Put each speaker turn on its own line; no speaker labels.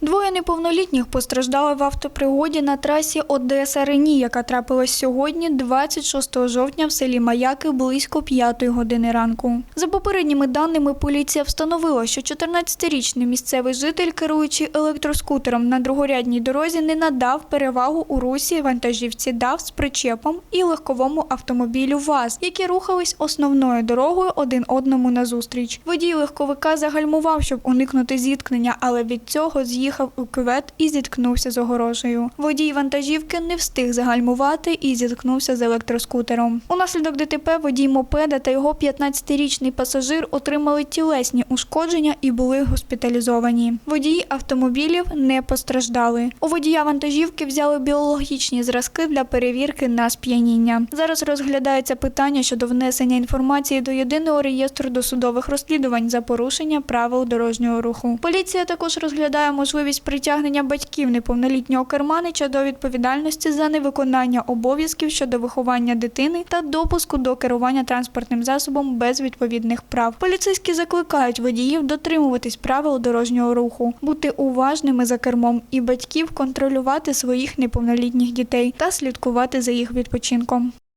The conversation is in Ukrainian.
Двоє неповнолітніх постраждали в автопригоді на трасі Одеса Рені, яка трапилась сьогодні, 26 жовтня, в селі Маяки близько 5 години ранку. За попередніми даними, поліція встановила, що 14-річний місцевий житель, керуючи електроскутером на другорядній дорозі, не надав перевагу у русі вантажівці ДАВ з причепом і легковому автомобілю ВАЗ, які рухались основною дорогою один одному назустріч. Водій легковика загальмував, щоб уникнути зіткнення, але від цього з'їхав у кювет і зіткнувся з огорожею. Водій вантажівки не встиг загальмувати і зіткнувся з електроскутером. Унаслідок ДТП водій мопеда та його 15-річний пасажир отримали тілесні ушкодження і були госпіталізовані. Водії автомобілів не постраждали. У водія вантажівки взяли біологічні зразки для перевірки на сп'яніння. Зараз розглядається питання щодо внесення інформації до єдиного реєстру досудових розслідувань за порушення правил дорожнього руху. Поліція також розглядає можливість притягнення батьків неповнолітнього керманича до відповідальності за невиконання обов'язків щодо виховання дитини та допуску до керування транспортним засобом без відповідних прав. Поліцейські закликають водіїв дотримуватись правил дорожнього руху, бути уважними за кермом і батьків контролювати своїх неповнолітніх дітей та слідкувати за їх відпочинком.